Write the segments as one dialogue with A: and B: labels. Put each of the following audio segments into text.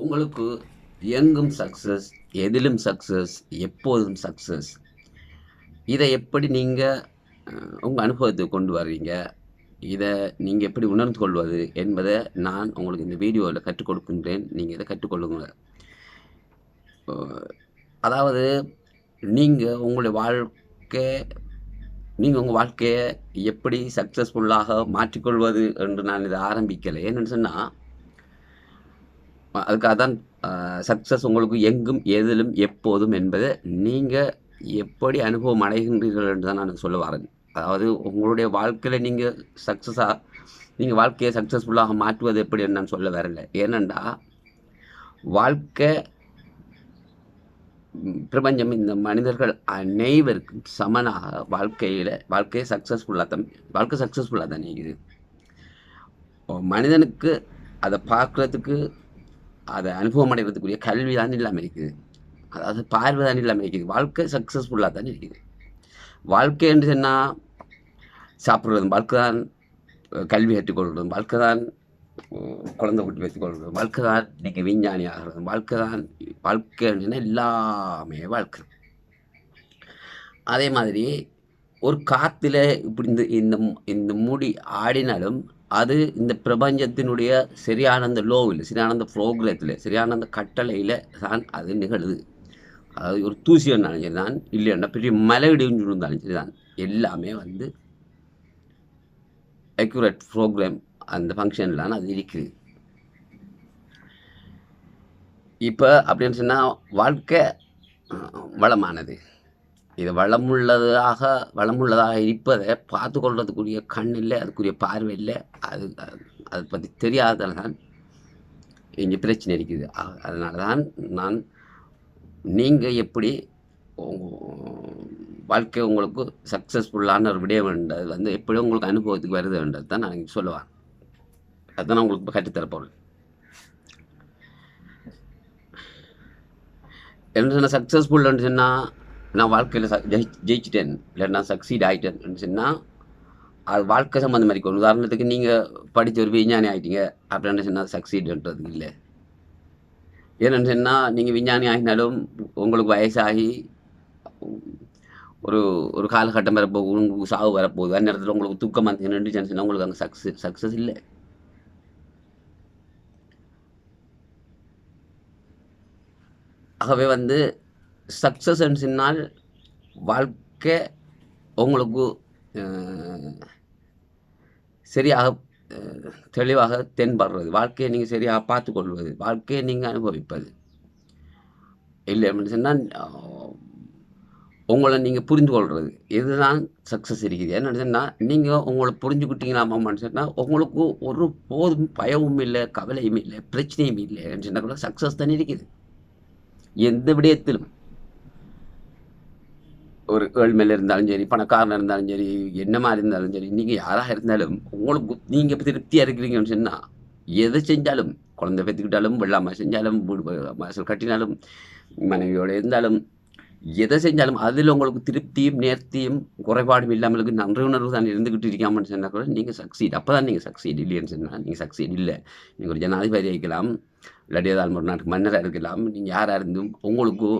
A: உங்களுக்கு எங்கும் சக்ஸஸ் எதிலும் சக்ஸஸ் எப்போதும் சக்ஸஸ் இதை எப்படி நீங்கள் உங்கள் அனுபவத்துக்கு கொண்டு வர்றீங்க? இதை நீங்கள் எப்படி உணர்ந்து கொள்வது என்பதை நான் உங்களுக்கு இந்த வீடியோவில் கற்றுக் கொடுக்கின்றேன். நீங்கள் இதை கற்றுக்கொள்ளுங்க. அதாவது நீங்கள் உங்களுடைய வாழ்க்கை நீங்கள் உங்கள் வாழ்க்கையை எப்படி சக்ஸஸ்ஃபுல்லாக மாற்றிக்கொள்வது என்று நான் இதை ஆரம்பிக்கலை. என்னென்னு சொன்னால் அதுக்காக தான் சக்ஸஸ் உங்களுக்கு எங்கும் எதிலும் எப்போதும் என்பதை நீங்கள் எப்படி அனுபவம் அடைகின்றீர்கள் என்று தான் நான் சொல்ல வரேன். அதாவது உங்களுடைய வாழ்க்கையில் நீங்கள் சக்ஸஸாக நீங்கள் வாழ்க்கையை சக்ஸஸ்ஃபுல்லாக மாற்றுவது எப்படி நான் சொல்ல வரல. ஏனெண்டா வாழ்க்கை பிரபஞ்சம் இந்த மனிதர்கள் அனைவருக்கும் சமனாக வாழ்க்கையில் வாழ்க்கையை சக்ஸஸ்ஃபுல்லாக தான் வாழ்க்கை சக்ஸஸ்ஃபுல்லாக தான் இருக்குது மனிதனுக்கு அதை பார்க்குறதுக்கு அதை அனுபவம் அடைகிறதுக்குரிய கல்வி தான் இல்லாமல் இருக்குது. அதாவது பார்வை தான் இல்லாமல் இருக்குது. வாழ்க்கை சக்ஸஸ்ஃபுல்லாக தான் இருக்குது. வாழ்க்கை என்று சொன்னால் சாப்பிட்றதும் வாழ்க்கை தான் கல்வி கற்றுக்கொள்வதும் வாழ்க்கை தான் குழந்தை குட்டி வைத்துக்கொள்வதும் வாழ்க்கை தான் இன்றைக்கி விஞ்ஞானி ஆகிறதும் வாழ்க்கை தான் வாழ்க்கைன்னு சொன்னா எல்லாமே வாழ்க்கை. அதே மாதிரி ஒரு காற்றுல இப்படி இந்த இந்த இந்த மூடி ஆடினாலும் அது இந்த பிரபஞ்சத்தினுடைய சரியான அந்த லோவில் சரியான அந்த ப்ரோக்ரத்தில் சரியான அந்த கட்டளையில் தான் அது நிகழுது. அதாவது ஒரு தூசி இருந்தாலும் சரி தான் இல்லைன்னா பெரிய மலை இடிஞ்சு இருந்தாலும் சரி தான் எல்லாமே வந்து அக்யூரேட் ப்ரோக்ராம் அந்த ஃபங்க்ஷன்லாம் அது இருக்குது. இப்போ அப்படின்னு சொன்னால் வாழ்க்கை வளமானது. இது வளமுள்ளதாக வளமுள்ளதாக இருப்பதை பார்த்து கொள்றதுக்குரிய கண் இல்லை அதுக்குரிய பார்வை இல்லை. அது அதை பற்றி தெரியாததால் தான் இங்கே பிரச்சனை இருக்குது. அதனால தான் நான் நீங்கள் எப்படி வாழ்க்கை உங்களுக்கு சக்ஸஸ்ஃபுல்லான ஒரு விடயம்ன்றது வந்து எப்படி உங்களுக்கு அனுபவத்துக்கு வருதுன்றது தான் நான் சொல்லுவேன். அதுதான் நான் உங்களுக்கு இப்போ கற்றுத்தரப்போகிறேன் என்ன சொன்னால் சக்ஸஸ்ஃபுல்னு சொன்னால் நான் வாழ்க்கையில் ச ஜெயி ஜெயிச்சிட்டேன் இல்லை நான் சக்சீட் ஆகிட்டேன்னு சொன்னால் அது வாழ்க்கை சம்மந்த மாதிரி இருக்கும் உதாரணத்துக்கு நீங்கள் படித்த ஒரு விஞ்ஞானி ஆகிட்டீங்க அப்படின்னு சொன்னால் சக்சீடுன்றது இல்லை ஏன்னு சொன்னால் நீங்கள் விஞ்ஞானி ஆகினாலும் உங்களுக்கு வயசாகி ஒரு ஒரு காலகட்டம் வரப்போகுது உங்களுக்கு சாவு வரப்போகுது அந்த நேரத்தில் உங்களுக்கு தூக்கம் வந்து நின்றுச்சுன்னு சொன்னால் உங்களுக்கு அங்கே சக்ஸஸ் சக்ஸஸ் இல்லை ஆகவே வந்து சக்ஸஸ்ன்னு சொன்னால் வாழ்க்கை உங்களுக்கு சரியாக தெளிவாக தென்படுறது. வாழ்க்கையை நீங்கள் சரியாக பார்த்துக்கொள்வது வாழ்க்கையை நீங்கள் அனுபவிப்பது. இல்லை அப்படின்னு சொன்னால் உங்களை நீங்கள் புரிந்து கொள்வது இதுதான் சக்ஸஸ் இருக்குது. என்னன்னு சொன்னால் நீங்கள் உங்களை புரிஞ்சுக்கிட்டீங்களாமான்னு சொன்னால் உங்களுக்கு ஒரு போதும் பயமும் இல்லை கவலையும் இல்லை பிரச்சனையும் இல்லை. சொன்னால் கூட சக்ஸஸ் தானே இருக்குது. எந்த விடயத்திலும். ஒரு ஏழ்மையில் இருந்தாலும் சரி பணக்காரனாக இருந்தாலும் சரி என்ன மாதிரி இருந்தாலும் சரி நீங்கள் யாராக இருந்தாலும் உங்களுக்கு நீங்கள் இப்போ திருப்தியாக இருக்கிறீங்கன்னு சொன்னால் எதை செஞ்சாலும் குழந்தை பெற்றுக்கிட்டாலும் வெள்ளாமல் செஞ்சாலும் வீடு வ- வாசல் கட்டினாலும் மனைவியோடு இருந்தாலும் எதை செஞ்சாலும் அதில் உங்களுக்கு திருப்தியும் நேர்த்தியும் குறைபாடும் இல்லாமல் நன்றி உணர்வு தான் இருந்துக்கிட்டு இருக்காமன்னு சொன்னால் கூட நீங்கள் சக்சீட் அப்போ தான் நீங்கள் சக்சீட் இல்லைன்னு சொன்னால் நீங்கள் சக்சீட் இல்லை. நீங்கள் ஒரு ஜனாதிபதி ஆகிக்கலாம் இல்லாட்டி ஏதாவது ஒரு நாட்டுக்கு மன்னராக இருக்கலாம் நீங்கள் யாராக இருந்தும் உங்களுக்கு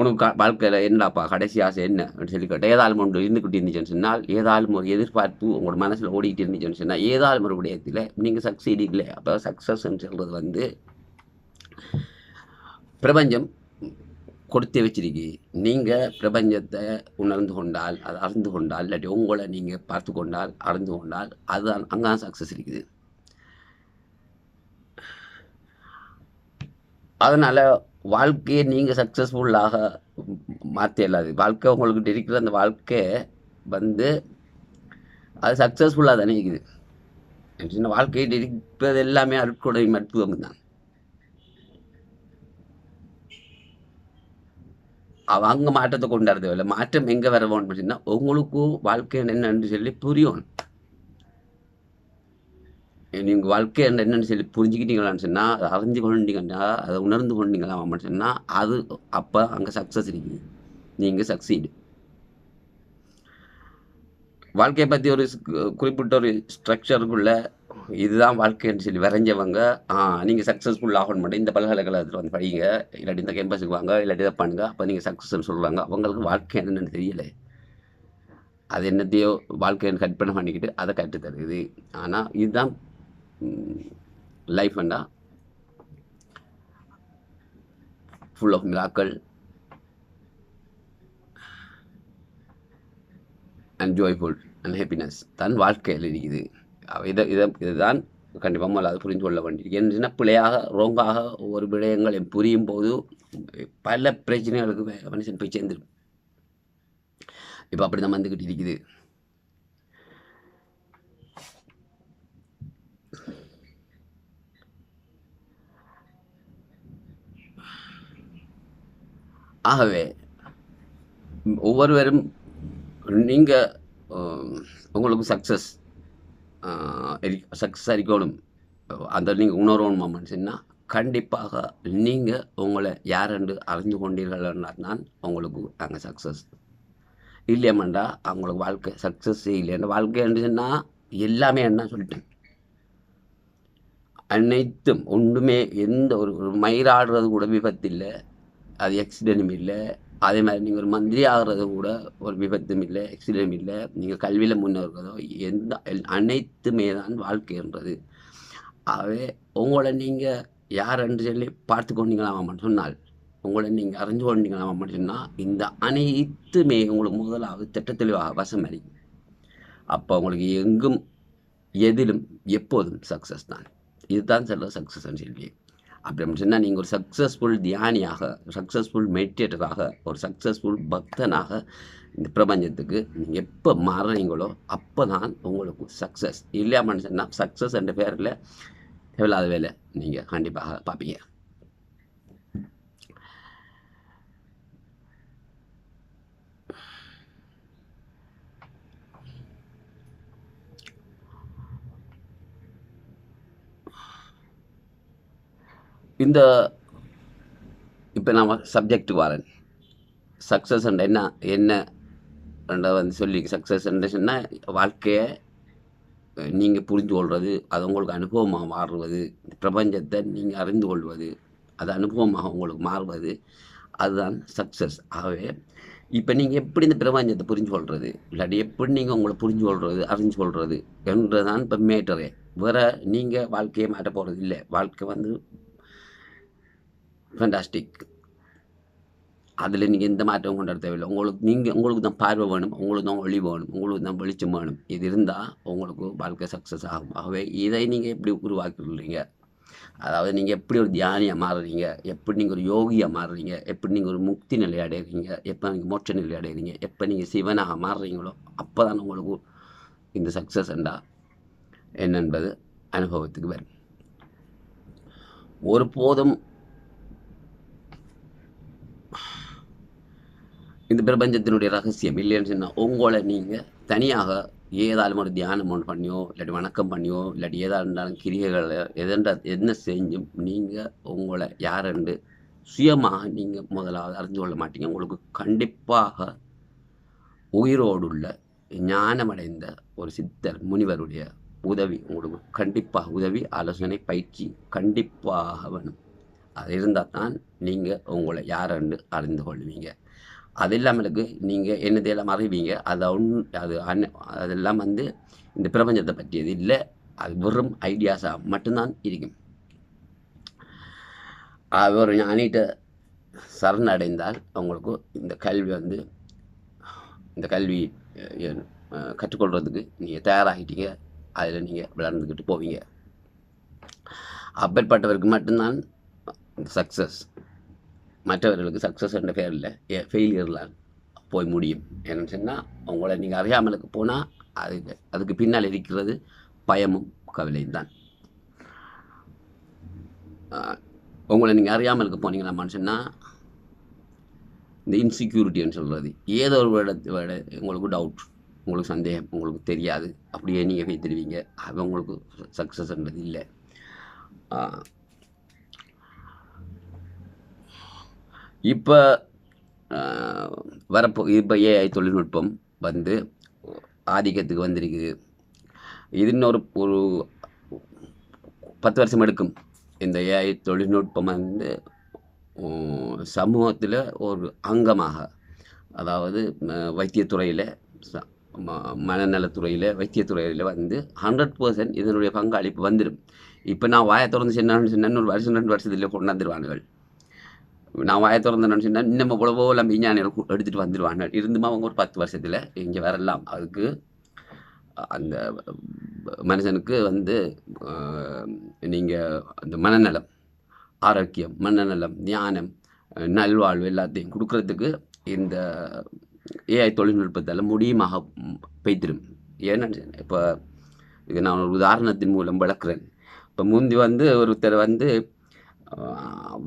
A: உனக்கு வாழ்க்கையில் என்னடாப்பா? கடைசி ஆசை என்ன? அப்படின்னு சொல்லி கேட்டால் ஏதாலும் ஒன்று இருந்துக்கிட்டு இருந்துச்சுன்னு சொன்னால் ஏதாலும் ஒரு எதிர்பார்ப்பு உங்களோட மனசில் ஓடிக்கிட்டு இருந்துச்சுன்னு சொன்னால் ஏதாலும் ஒரு விடயத்தில் நீங்கள் சக்சீட் இல்லை. அப்போ சக்ஸஸ்ன்னு சொல்கிறது வந்து பிரபஞ்சம் கொடுத்து வச்சிருக்கு. நீங்கள் பிரபஞ்சத்தை உணர்ந்து கொண்டால் அதை அறிந்து கொண்டால் இல்லாட்டி உங்களை நீங்கள் பார்த்து கொண்டால் அறிந்து கொண்டால் அதுதான் அங்கே தான் சக்ஸஸ் இருக்குது. அதனால் வாழ்க்கையை நீங்கள் சக்ஸஸ்ஃபுல்லாக மாற்ற இல்லாது வாழ்க்கை உங்களுக்கு இருக்கிற அந்த வாழ்க்கை வந்து அது சக்ஸஸ்ஃபுல்லாக தானே இருக்குது. சின்ன வாழ்க்கையில் இருப்பது எல்லாமே அருட்கொடை மருத்துவம் தான். அவங்க மாற்றத்தை கொண்டாடுறது இல்லை மாற்றம் எங்கே வரவோன்னு பார்த்தீங்கன்னா உங்களுக்கும் வாழ்க்கை என்னன்னு சொல்லி புரியும். நீங்கள் வாழ்க்கை என்ன என்னென்னு சொல்லி புரிஞ்சுக்கிட்டீங்களான்னு சொன்னால் அதை அறிஞ்சு கொண்டீங்கன்னா அதை உணர்ந்து கொண்டீங்களா அப்படின்னு சொன்னால் அது அப்போ அங்கே சக்ஸஸ் இருக்குது. நீங்கள் சக்சீடு வாழ்க்கையை பற்றி ஒரு குறிப்பிட்ட ஒரு ஸ்ட்ரக்சருக்குள்ள இதுதான் வாழ்க்கைன்னு சொல்லி வரைஞ்சவங்க ஆ நீங்கள் சக்ஸஸ்ஃபுல் ஆகணும் மட்டும் இந்த பல்கலைக்கழகத்தில் வந்து படிங்க. இல்லாட்டி இந்த கேம்பஸுக்கு வாங்க இல்லாட்டி இதை பண்ணுங்க. அப்போ நீங்கள் சக்ஸஸ்ன்னு சொல்கிறாங்க அவங்களுக்கு வாழ்க்கை என்னென்னு தெரியலை. அது என்னத்தையோ வாழ்க்கையை கற்பனை பண்ணிக்கிட்டு அதை கற்றுத்தருது. ஆனால் இதுதான் life and a full of miracles and joyful and happiness தான் வாழ்க்கையில் இருக்குது. இதை இதை இதுதான் கண்டிப்பாக முதல்ல அதை புரிந்து கொள்ள வேண்டியது. என்ன பிழையாக ரோங்காக ஒவ்வொரு விடயங்களை புரியும் போது பல பிரச்சனைகளுக்கு மனுஷன் போய் சேர்ந்துடும் இப்போ அப்படி தான் வந்துக்கிட்டு இருக்குது. ஆகவே ஒவ்வொருவரும் நீங்கள் உங்களுக்கு சக்ஸஸ் சக்ஸஸ் அறிக்கணும் அந்த நீங்கள் உணரணும் சொன்னால் கண்டிப்பாக நீங்கள் உங்களை யாரென்று அறிந்து கொண்டீர்கள்னா தான் உங்களுக்கு அங்கே சக்ஸஸ் இல்லையம்மாண்டா அவங்களுக்கு வாழ்க்கை சக்ஸஸ் இல்லைன்னா வாழ்க்கை சொன்னால் எல்லாமே என்ன சொல்லிட்டேன் அனைத்தும் ஒன்றுமே எந்த ஒரு ஒரு மயிராடுறது கூட விபத்து இல்லை. அது ஆக்சிடென்ட்டும் இல்லை. அதே மாதிரி நீங்கள் ஒரு மந்திரி ஆகிறது கூட ஒரு விபத்தும் இல்லை ஆக்சிடென்ட் இல்லை. நீங்கள் கல்வியில் முன்னேறதோ எந்த அனைத்துமே தான் வாழ்க்கைன்றது. ஆகவே உங்களை நீங்கள் யாரென்று சொல்லி பார்த்து கொண்டீங்களாமான்னு சொன்னால் உங்களை நீங்கள் அறிஞ்சு கொண்டீங்களாமான்னு சொன்னால் இந்த அனைத்துமே உங்களுக்கு முதலாவது திட்டத்தெளிவாக வசம் அறியும் அப்போ உங்களுக்கு எங்கும் எதிலும் எப்போதும் சக்ஸஸ் தான். இதுதான் சொல்ல சக்ஸஸ்ன்னு சொல்லி அப்படி அப்படின்னு சொன்னால் நீங்கள் ஒரு சக்ஸஸ்ஃபுல் தியானியாக சக்ஸஸ்ஃபுல் மெடிடேட்டராக ஒரு சக்ஸஸ்ஃபுல் பக்தனாக இந்த பிரபஞ்சத்துக்கு நீங்கள் எப்போ மாறுறீங்களோ அப்போ தான் உங்களுக்கு சக்ஸஸ் இல்லையாமன்னு சொன்னால் சக்ஸஸ் என்ற பேரில் தேவையில்லாத வேலை நீங்கள் கண்டிப்பாக பார்ப்பீங்க. இந்த இப்போ நான் சப்ஜெக்ட் வரேன். சக்ஸஸ் என்ன என்ன வந்து சொல்லி சக்ஸஸ் சொன்னால் வாழ்க்கையை நீங்கள் புரிஞ்சு கொள்வது அது உங்களுக்கு அனுபவமாக மாறுவது பிரபஞ்சத்தை நீங்கள் அறிந்து கொள்வது அது அனுபவமாக உங்களுக்கு மாறுவது அதுதான் சக்ஸஸ் ஆகவே இப்போ நீங்கள் எப்படி இந்த பிரபஞ்சத்தை புரிஞ்சு கொள்வது இல்லாட்டி எப்படி நீங்கள் உங்களை புரிஞ்சு கொள்வது அறிஞ்சு கொள்வது என்றதான் இப்போ மேட்டரே வேறு நீங்கள் வாழ்க்கையை மாற்ற போகிறது இல்லை வாழ்க்கை வந்து ஃபண்டாஸ்டிக் அதில் நீங்கள் எந்த மாற்றமும் கொண்டு வர தேவையில்லை. உங்களுக்கு நீங்கள் உங்களுக்கு தான் பார்வை வேணும் உங்களுக்கு தான் ஒளி வேணும் உங்களுக்கு தான் வெளிச்சம் வேணும். இது இருந்தால் உங்களுக்கு வாழ்க்கை சக்ஸஸ் ஆகும். ஆகவே இதை நீங்கள் எப்படி உருவாக்கிடுறீங்க அதாவது நீங்கள் எப்படி ஒரு தியானியாக மாறுறீங்க? எப்படி நீங்கள் ஒரு யோகியாக மாறுறீங்க? எப்படி நீங்கள் ஒரு முக்தி நிலை அடைகிறீங்க எப்போ நீங்கள் மோட்ச நிலை அடைகிறீங்க எப்போ நீங்கள் சிவனாக மாறுறீங்களோ அப்போ தான் உங்களுக்கு இந்த சக்ஸஸ் என்றா என்னென்பது அனுபவத்துக்கு வரும். ஒருபோதும் இந்த பிரபஞ்சத்தினுடைய ரகசியம் இல்லைன்னு சொன்னால் உங்களை நீங்கள் தனியாக ஏதாலும் ஒரு தியானம் ஒன்று பண்ணியோ இல்லாட்டி வணக்கம் பண்ணியோ இல்லாட்டி ஏதா இருந்தாலும் கிரியைகளை எதென்ற என்ன செஞ்சும் நீங்கள் உங்களை யாரென்று சுயமாக நீங்கள் முதலாவது அறிந்து கொள்ள மாட்டீங்க. உங்களுக்கு கண்டிப்பாக உயிரோடுள்ள ஞானமடைந்த ஒரு சித்தர் முனிவருடைய உதவி உங்களுக்கு கண்டிப்பாக உதவி ஆலோசனை பயிற்சி கண்டிப்பாக வேணும். அது இருந்தால் தான் நீங்கள் உங்களை யாரென்று அறிந்து கொள்வீங்க. அது இல்லாமலுக்கு நீங்கள் என்னதையெல்லாம் அறிவீங்க. அதை ஒன் அது அன் அதெல்லாம் வந்து இந்த பிரபஞ்சத்தை பற்றியது இல்லை. அது வெறும் ஐடியாஸாக மட்டும்தான் இருக்கும். அவர் ஒரு ஞானிகிட்ட சரணடைந்தால் அவங்களுக்கு இந்த கல்வி வந்து இந்த கல்வி அஹ், கற்றுக்கொள்கிறதுக்கு நீங்கள் தயாராகிட்டீங்க. அதில் நீங்கள் வளர்ந்துக்கிட்டு போவீங்க. அப்பேற்பட்டவருக்கு மட்டும்தான் சக்ஸஸ் மற்றவர்களுக்கு சக்ஸஸ் என்ற பேரில் ஃபெயிலியர்லாம் போய் முடியும். என்னன்னு சொன்னால் உங்களை நீங்கள் அறியாமலுக்கு போனால் அது அதுக்கு பின்னால் இருக்கிறது பயமும் கவலையும் தான். உங்களை நீங்கள் அறியாமலுக்கு போனீங்கன்னா சொன்னால் இந்த இன்செக்யூரிட்டின்னு சொல்கிறது ஏதோ ஒரு இடத்து விட உங்களுக்கு டவுட் உங்களுக்கு சந்தேகம் உங்களுக்கு தெரியாது. அப்படியே நீங்கள் போய் தெரிவிங்க. அது உங்களுக்கு சக்ஸஸ்ன்றது இல்லை. இப்போ வரப்போ இப்போ ஏஐ தொழில்நுட்பம் வந்து ஆதிக்கத்துக்கு வந்திருக்குது. இது இன்னொரு ஒரு பத்து வருஷம் எடுக்கும். இந்த ஏஐ தொழில்நுட்பம் வந்து சமூகத்தில் ஒரு அங்கமாக அதாவது வைத்தியத்துறையில் மனநலத்துறையில் வைத்தியத்துறையில் வந்து ஹண்ட்ரட் பர்சன்ட் இதனுடைய பங்களிப்பு வந்துடும் இப்போ நான் வாயை திறந்து சொன்னான்னு சொன்னால் ஒரு வருஷம் ரெண்டு வருஷத்துல கொண்டாந்துருவானுகள் நான் வாய திறந்து சொன்னால் இன்னும் எவ்வளவோ எல்லாம் விஞ்ஞானிகள் எடுத்துகிட்டு வந்துடுவாங்க இருந்துமா அவங்க ஒரு பத்து வருஷத்தில்? இங்கே வரலாம். அதுக்கு அந்த மனுஷனுக்கு வந்து நீங்கள் அந்த மனநலம் ஆரோக்கியம் மனநலம் ஞானம் நல்வாழ்வு எல்லாத்தையும் கொடுக்கறதுக்கு இந்த ஏஐ தொழில்நுட்பத்தால் முடியுமாக பெய்திடும் ஏன்னு இப்போ இது நான் ஒரு உதாரணத்தின் மூலம் விளக்குறேன். இப்போ முந்தி வந்து ஒருத்தர் வந்து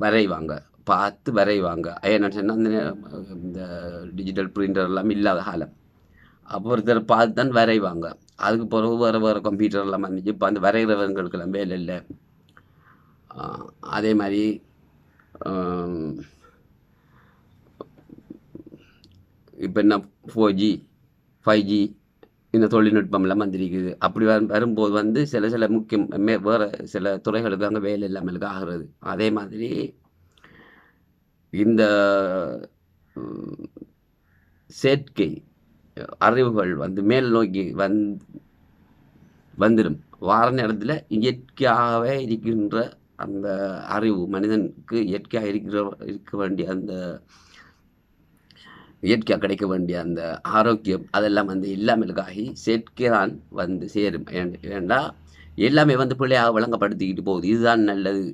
A: வரைவாங்க. பார்த்து வரைவாங்க. ஏன்னா சொன்னால் அந்த இந்த டிஜிட்டல் பிரிண்டர் எல்லாம் இல்லாத காலம். அப்போ ஒருத்தர் பார்த்து தான் வரைவாங்க. அதுக்கு பிறகு வேறு வேறு கம்ப்யூட்டர் எல்லாம் வந்துச்சு. இப்போ அந்த வரைகிறவங்களுக்கெல்லாம் வேலை இல்லை. அதே மாதிரி இப்போ என்ன ஃபோர் ஜி ஃபைவ் ஜி இந்த தொழில்நுட்பம்லாம் வந்திருக்குது. அப்படி வரும் வரும்போது வந்து சில சில முக்கியம் மே வேறு சில துறைகளுக்கு அங்கே வேலை இல்லாமலுக்கு ஆகிறது அதே மாதிரி இந்த செயற்கை அறிவுகள் வந்து மேல் நோக்கி வந் வந்துடும் வார நேரத்தில் இயற்கையாகவே இருக்கின்ற அந்த அறிவு மனிதனுக்கு இயற்கையாக இருக்கிற இருக்க வேண்டிய அந்த இயற்கையாக கிடைக்க வேண்டிய அந்த ஆரோக்கியம் அதெல்லாம் வந்து இல்லாமலுக்காகி செயற்கை தான் வந்து சேரும். ஏன்- ஏன்டா எல்லாமே வந்து பிள்ளையாக விளங்கப்படுத்திக்கிட்டு போகுது. இதுதான் நல்லது.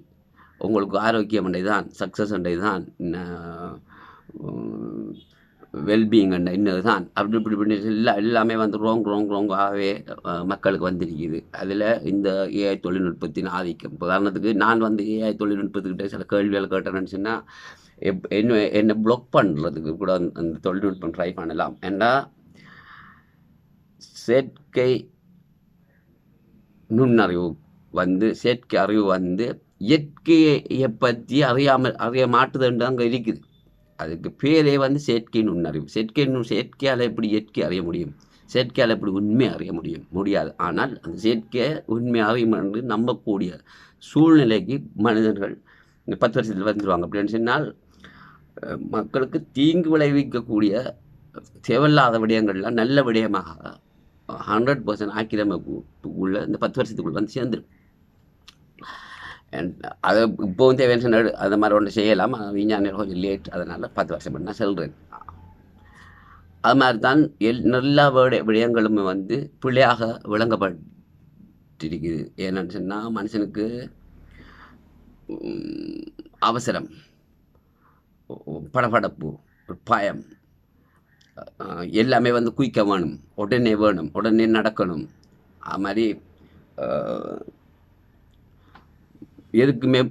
A: உங்களுக்கு ஆரோக்கியம் இதுதான் சக்ஸஸ் இதுதான் வெல்பீயிங் இன்னது தான் அப்படி இப்படி இப்படி எல்லா எல்லாமே வந்து ரோங் ரோங் ரோங்காகவே மக்களுக்கு வந்திருக்குது. அதில் இந்த ஏஐ தொழில்நுட்பத்தின் ஆதிக்கம். உதாரணத்துக்கு நான் வந்து ஏஐ தொழில்நுட்பத்துக்கிட்ட சில கேள்விகள் கேட்டேன்னு சொன்னால் எப் என்ன என்னை ப்ளாக் பண்ணுறதுக்கு கூட அந்த தொழில்நுட்பம் ட்ரை பண்ணலாம். ஏன்னா செயற்கை நுண்ணறிவு வந்து செயற்கை அறிவு வந்து இயற்கையை பற்றி அறியாமல் அறிய மாட்டுதுன்னு அங்கே இருக்குது. அதுக்கு பேரே வந்து செயற்கையின் நுண்ணறிவு செயற்கை செயற்கையால் எப்படி இயற்கை அறிய முடியும்? செயற்கையால் எப்படி உண்மை அறிய முடியும்? முடியாது. ஆனால் அந்த செயற்கையை உண்மை அறியும் என்று நம்பக்கூடிய சூழ்நிலைக்கு மனிதர்கள் இந்த பத்து வருஷத்தில் வந்துடுவாங்க அப்படின்னு சொன்னால் மக்களுக்கு தீங்கு விளைவிக்கக்கூடிய தேவையில்லாத விடயங்கள்லாம் நல்ல விடயமாக ஹண்ட்ரட் பர்சன்ட் ஆக்கிரமிப்புக்குள்ள இந்த பத்து வருஷத்துக்குள்ள வந்து சேர்ந்துடும் Uh, அதை இப்போவும் தேவையான அது மாதிரி ஒன்று செய்யலாம். விஞ்ஞானிகள் கொஞ்சம் லேட் அதனால் பத்து வருஷம் பண்ணால் சொல்கிறேன் அது மாதிரி தான் எல் எல்லா விட விடயங்களும் வந்து பிள்ளையாக விளங்கப்பட்டிருக்குது. ஏன்னு சொன்னால் மனுஷனுக்கு அவசரம். படபடப்பு பயம். எல்லாமே வந்து குயிக்க வேணும். உடனே வேணும். உடனே நடக்கணும். அது மாதிரி எதுக்குமே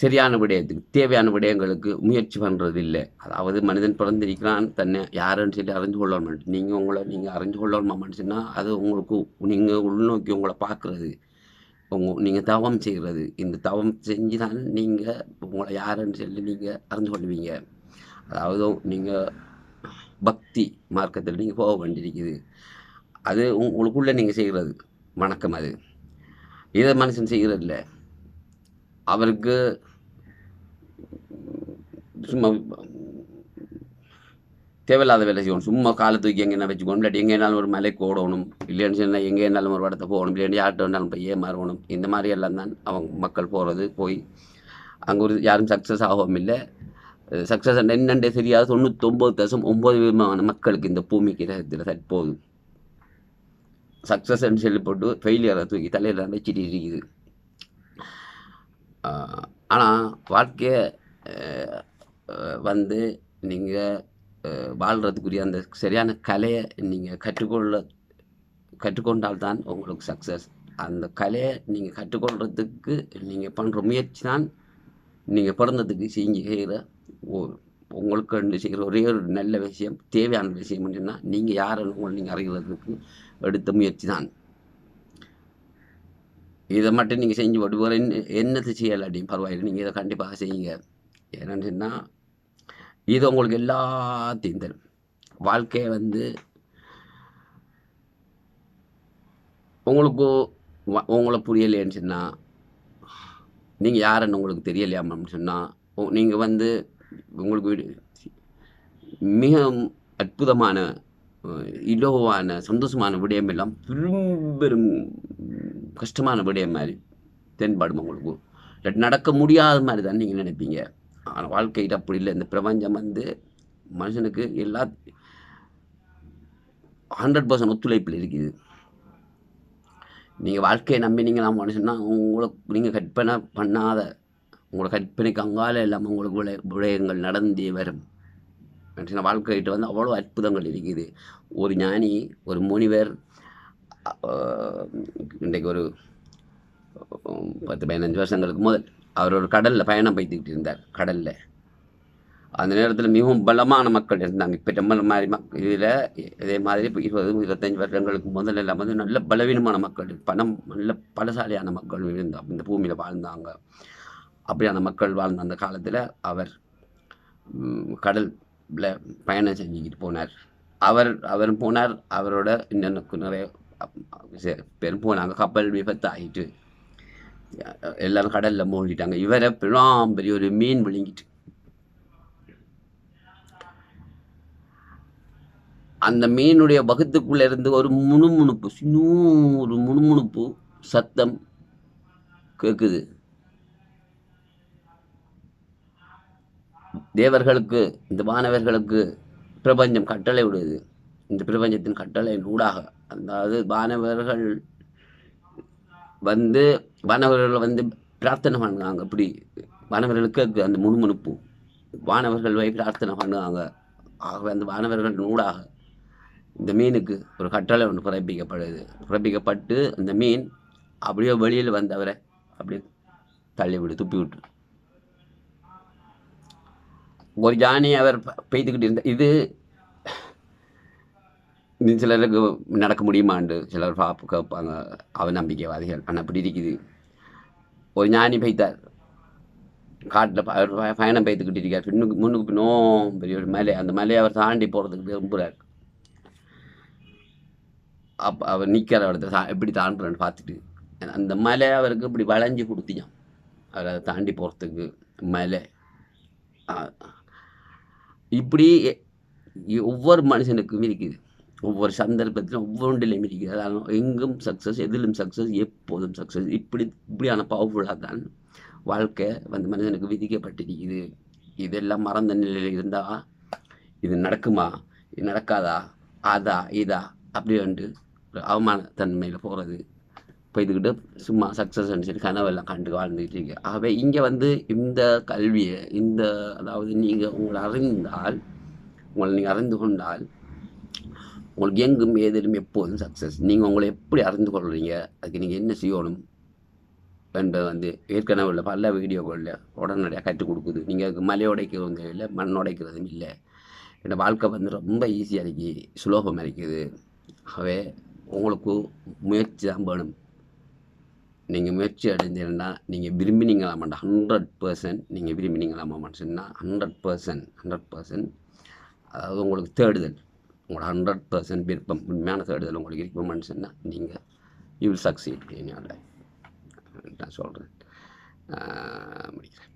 A: சரியான விடயத்துக்கு தேவையான விடயங்களுக்கு முயற்சி பண்ணுறது இல்லை அதாவது மனிதன் பிறந்திருக்கிறான் தன்னை யாருன்னு சொல்லி அறிஞ்சு கொள்ளணும் நீங்கள் உங்களை நீங்கள் அறிஞ்சு கொள்ளணுமான்னு சொன்னால் அது உங்களுக்கு நீங்கள் உள்நோக்கி உங்களை பார்க்குறது. உங்க நீங்கள் தவம் செய்கிறது. இந்த தவம் செஞ்சு தான் நீங்கள் உங்களை யாருன்னு சொல்லி நீங்கள் அறிஞ்சு கொள்வீங்க. அதாவது நீங்கள் பக்தி மார்க்கத்தில் நீங்கள் போக வேண்டியிருக்குது. அது உங்களுக்குள்ளே நீங்கள் செய்கிறது. வணக்கம் அது. இதை மனுஷன் செய்கிறது இல்லை அவருக்கு சும்மா தேவையில்லாத வேலை செய்யணும். சும்மா காலை தூக்கி எங்கே வச்சுக்கணும். இல்லாட்டி எங்கேனாலும் ஒரு மலைக்கு ஓடணும் இல்லைன்னு சொன்னால் எங்கே இருந்தாலும் ஒரு இடத்த போகணும். இல்லைன்னு யார்கிட்ட வேணாலும் போய் ஏமாறணும். இந்த மாதிரி எல்லாம் தான் அவங்க மக்கள் போகிறது போய் அங்கே ஒரு யாரும் சக்ஸஸ் ஆகவும் இல்லை. சக்ஸஸ் என்னென்றே தெரியாது. தொண்ணூத்தொம்பது தசம் ஒம்பது விதமான மக்களுக்கு இந்த பூமிக்கு கிரகத்தில் தற்போது சக்ஸஸ் சொல்லி போட்டு ஃபெயிலியரை தூக்கி தலையில் வச்சுட்டு இருக்குது. ஆனால் வாழ்க்கையை வந்து நீங்கள் வாழ்கிறதுக்குரிய அந்த சரியான கலையை நீங்கள் கற்றுக்கொள்ள கற்றுக்கொண்டால்தான் உங்களுக்கு சக்ஸஸ் அந்த கலையை நீங்கள் கற்றுக்கொள்றதுக்கு நீங்கள் பண்ணுற முயற்சி தான் நீங்கள் பிறந்ததுக்கு செஞ்சு செய்கிற ஓ உங்களுக்கு ரெண்டு செய்கிற ஒரே ஒரு நல்ல விஷயம் தேவையான விஷயம் சொன்னால் நீங்கள் யாருன்னு உங்களை நீங்கள் அறிகிறதுக்கு எடுத்த முயற்சி தான் இதை மட்டும் நீங்கள் செஞ்சு போட்டு வேறு என்ன என்னத்தை செய்யலாட்டியும் பரவாயில்லை. நீங்கள் இதை கண்டிப்பாக செய்யுங்க. ஏன்னு சொன்னால் இது உங்களுக்கு எல்லாத்தையும் தரும். வாழ்க்கையை வந்து உங்களுக்கு உங்களை புரியலையேன்னு சொன்னால் நீங்கள் யாருன்னு உங்களுக்கு தெரியலையாமன்னு சொன்னால் நீங்கள் வந்து உங்களுக்கு மிக அற்புதமான இலோவான சந்தோஷமான விடயம் எல்லாம் பெரும் கஷ்டமான விடயம் மாதிரி தென்படும் உங்களுக்கு நடக்க முடியாத மாதிரி தான் நீங்கள் நினைப்பீங்க. ஆனால் வாழ்க்கையில் அப்படி இல்லை. இந்த பிரபஞ்சம் வந்து மனுஷனுக்கு எல்லா ஹண்ட்ரட் பர்சன்ட் ஒத்துழைப்பில் இருக்குது. நீங்கள் வாழ்க்கையை நம்பினீங்கன்னா மனுஷன்னா உங்களை நீங்கள் கற்பனை பண்ணாத உங்களோட கற்பனைக்கு அங்கால இல்லாமல் உங்களுக்கு விளை விடயங்கள் நடந்தே வரும். மனுஷன வாழ்க்கைகிட்ட வந்து அவ்வளோ அற்புதங்கள் இருக்குது. ஒரு ஞானி ஒரு முனிவர் இன்றைக்கு ஒரு பத்து பதினஞ்சு வருஷங்களுக்கு முதல் அவர் ஒரு கடலில் பயணம் பயத்துக்கிட்டு இருந்தார் கடலில். அந்த நேரத்தில் மிகவும் பலமான மக்கள் இருந்தாங்க. இப்போ ரொம்ப மாதிரி மக் இதில் இதே மாதிரி இப்போ இருபது இருபத்தஞ்சி வருடங்களுக்கு முதல்ல எல்லாம் வந்து நல்ல பலவீனமான மக்கள் பணம் நல்ல பலசாலியான மக்கள் இருந்தாங்க இந்த பூமியில் வாழ்ந்தாங்க. அப்படியான மக்கள் வாழ்ந்த அந்த காலத்தில் அவர் கடல் பயணம் செஞ்சுக்கிட்டு போனார். அவர் அவர் போனார். அவரோட இன்னும் நிறைய பெரும் போனாங்க. கப்பல் விபத்து ஆகிட்டு எல்லாரும் கடலில் மூழ்கிட்டாங்க இவரை பெரும் பெரிய ஒரு மீன் விழுங்கிட்டு. அந்த மீனுடைய வகுத்துக்குள்ள இருந்து ஒரு முணுமுணுப்பு சின்ன ஒரு முணுமுணுப்பு சத்தம் கேட்குது தேவர்களுக்கு இந்த வானவர்களுக்கு பிரபஞ்சம் கட்டளை விடுது. இந்த பிரபஞ்சத்தின் கட்டளையின் ஊடாக. அதாவது வானவர்கள் வந்து வானவர்கள் வந்து பிரார்த்தனை பண்ணுவாங்க அப்படி வானவர்களுக்கு அந்த முணுமுணுப்பு. வானவர்கள் போய் பிரார்த்தனை பண்ணுவாங்க. ஆகவே அந்த வானவர்கள் ஊடாக இந்த மீனுக்கு ஒரு கட்டளை ஒன்று பிறப்பிக்கப்படுது. பிறப்பிக்கப்பட்டு அந்த மீன் அப்படியே வெளியில் வந்தவரை அப்படியே தள்ளி விடு துப்பி விட்டு ஒரு ஜானி அவர் பெய்துக்கிட்டு இருந்த இது இது சிலருக்கு நடக்க முடியுமாண்டு சிலர் பாப்பு கேட்பாங்க. அவ நம்பிக்கைவாதிகள். ஆனால் அப்படி இருக்குது. ஒரு ஞானி பெய்தார். காட்டில் அவர் பயணம் பெய்துக்கிட்டு இருக்கார். பின்னுக்கு முன்னுக்கு பின்னும் பெரிய ஒரு மலை. அந்த மலையை அவர் தாண்டி போகிறதுக்கு விரும்புகிறார் அப்போ அவர் நிற்கிற இடத்துல தா- எப்படி தாண்டுறன்னு பார்த்துட்டு அந்த மலை அவருக்கு இப்படி வளைஞ்சு கொடுத்தியான் அவர் அதை தாண்டி போகிறதுக்கு மலை. இப்படி எ- ஒவ்வொரு மனுஷனுக்கும் இருக்குது ஒவ்வொரு சந்தர்ப்பத்திலும் ஒவ்வொன்றிலையும் இருக்குது அதனால் எங்கும் சக்ஸஸ் எதிலும் சக்ஸஸ் எப்போதும் சக்ஸஸ் இப்படி இப்படியான பவர்ஃபுல்லாக தான் வாழ்க்கை வந்து மனிதனுக்கு விதிக்கப்பட்டிருக்குது. இதெல்லாம் மறந்த நிலையில் இருந்தால் இது நடக்குமா? இது நடக்காதா? அதா இதா? அப்படி வந்து ஒரு அவமான தன்மையில் போகிறது போய்த்துக்கிட்டு சும்மா சக்ஸஸ் சொல்லி கனவெல்லாம் கண்டு வாழ்ந்துட்டு இருக்கு ஆகவே இங்கே வந்து இந்த கல்வியை இந்த அதாவது நீங்கள் உங்களை அறிந்தால் உங்களை நீங்கள் அறிந்து கொண்டால் உங்களுக்கு எங்கும் ஏதிலும் எப்போதும் சக்ஸஸ் நீங்கள் உங்களை எப்படி அறிந்து கொள்கிறீங்க அதுக்கு நீங்கள் என்ன செய்யணும்? என்பது வந்து ஏற்கனவே உள்ள பல வீடியோக்களில் உடனடியாக கற்றுக் கொடுக்குது. நீங்கள் அதுக்கு மலை உடைக்கிறதும் இல்லை மண் உடைக்கிறதும் இல்லை. என்னோடய வாழ்க்கை வந்து ரொம்ப ஈஸியாக இருக்கு சுலோபமாக இருக்குது. ஆகவே உங்களுக்கு முயற்சி தான் வேணும். நீங்கள் முயற்சி அடைஞ்சீங்கன்னா நீங்கள் விரும்பினீங்களாமாண்டா ஹண்ட்ரட் பர்சன்ட் நீங்கள் விரும்பினீங்களாமான்னு சொன்னால் ஹண்ட்ரட் பர்சன்ட் ஹண்ட்ரட் பர்சன்ட் அதாவது உங்களுக்கு தேடுதல். உங்களோட ஹண்ட்ரட் பர்சன்ட் விருப்பம் உண்மையான தேடுதல் உங்களுக்கு விருப்பம்னு சொன்னால் நீங்கள் யூ வில் சக்சீட் என்னோட நான் சொல்கிறேன் முடிக்கிறேன்.